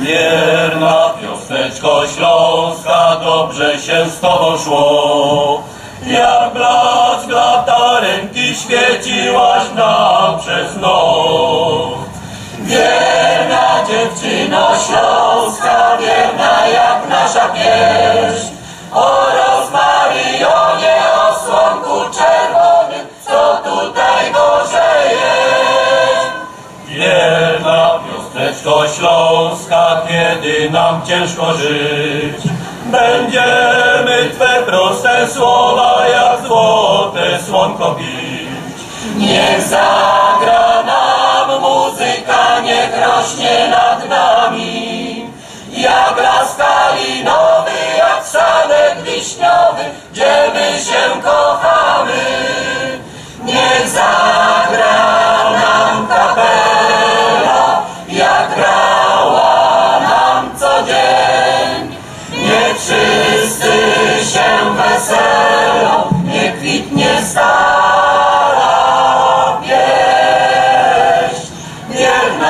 Wierna piosneczko śląska, dobrze się z tobą szło. Jak blask latarenki świeciłaś nam przez noc. Wierna dziewczyno śląska, piosneczko śląska, kiedy nam ciężko żyć, będziemy Twe proste słowa jak złote słonko pić. Niech zagra nam muzyka, niech rośnie nad nami, jak las kalinowy, jak sadek wiśniowy, gdzie my się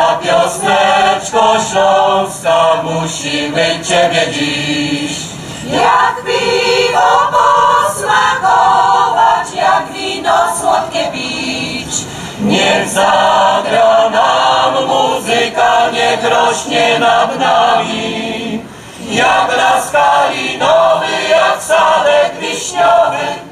Wierna piosneczko śląska, musimy Ciebie dziś. Jak piwo posmakować, jak wino słodkie pić. Niech zagra nam muzyka, niech rośnie nad nami. Jak las kalinowy, jak sadek wiśniowy,